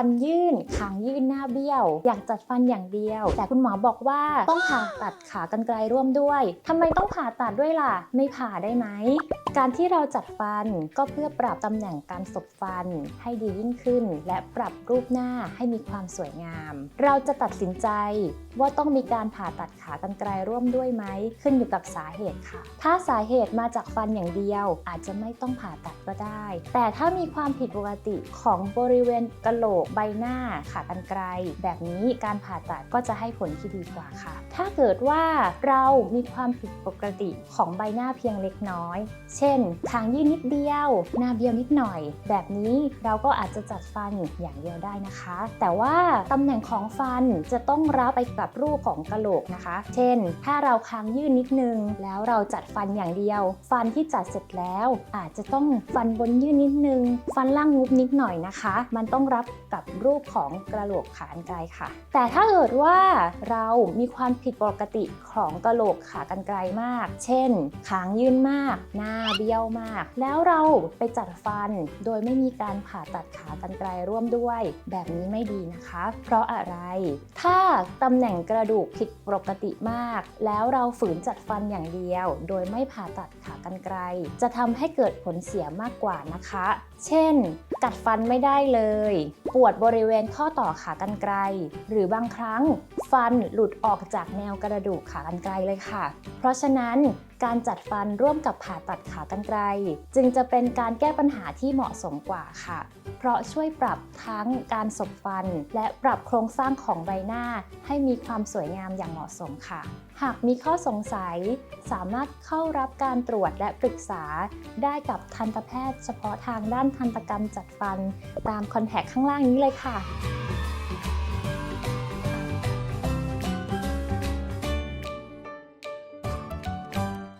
ฟันยื่นคางยื่นหน้าเบี้ยว อยากจัดฟันอย่างเดียว แต่คุณหมอบอกว่าต้องผ่าตัดขากรรไกรร่วมด้วยทำไมต้องผ่าตัดด้วยล่ะ ไม่ผ่าได้ไหม การที่เราจัดฟันก็เพื่อปรับตำแหน่งการสบฟันให้ดียิ่งขึ้น และปรับรูปหน้าให้มีความสวยงาม เราจะตัดสินใจว่าต้องมีการผ่าตัดขากรรไกรร่วมด้วยไหม ขึ้นอยู่กับสาเหตุค่ะ ถ้าสาเหตุมาจากฟันอย่างเดียว อาจจะไม่ต้องผ่าตัดก็ได้ แต่ถ้ามีความผิดปกติของบริเวณกะโหลกใบหน้าขากรรไกรแบบนี้การผ่าตัดก็จะให้ผลที่ดีกว่าค่ะ ถ้าเกิดว่าเรามีความผิดปกติของใบหน้าเพียงเล็กน้อย เช่น ทางยื่นนิดเดียว หน้าเบี้ยวนิดหน่อย แบบนี้เราก็อาจจะจัดฟันอย่างเดียวได้นะคะ แต่ว่าตำแหน่งของฟันจะต้องรับไปกับรูปของกระโหลกนะคะ เช่น ถ้าเราคางยื่นนิดนึง แล้วเราจัดฟันอย่างเดียว ฟันที่จัดเสร็จแล้ว อาจจะต้องฟันบนยื่นนิดนึง ฟันล่างงุบนิดหน่อยนะคะ มันต้องรับกับรูปของกระโหลกขากรรไกรค่ะ แต่ถ้าเกิดว่าเรามีความผิดปกติของกระโหลกขากรรไกรมาก เช่นคางยื่นมาก หน้าเบี้ยวมาก แล้วเราไปจัดฟันโดยไม่มีการผ่าตัดขากรรไกรร่วมด้วย แบบนี้ไม่ดีนะคะ เพราะอะไร ถ้าตำแหน่งกระดูกผิดปกติมาก แล้วเราฝืนจัดฟันอย่างเดียว โดยไม่ผ่าตัดขากรรไกรจะทำให้เกิดผลเสียมากกว่านะคะ เช่น กัดฟันไม่ได้เลยปวดบริเวณข้อต่อขากรรไกรหรือบางครั้ง ฟันหลุดออกจากแนวกระดูกขากรรไกรเลยค่ะ เพราะฉะนั้นการจัดฟันร่วมกับผ่าตัดขากรรไกรจึงจะเป็นการแก้ปัญหาที่เหมาะสมกว่าค่ะ เพราะช่วยปรับทั้งการสบฟัน และปรับโครงสร้างของใบหน้า ให้มีความสวยงามอย่างเหมาะสมค่ะ หากมีข้อสงสัย สามารถเข้ารับการตรวจและปรึกษา ได้กับทันตแพทย์เฉพาะทางด้านทันตกรรมจัดฟัน ตามคอนแทคข้างล่างนี้เลยค่ะ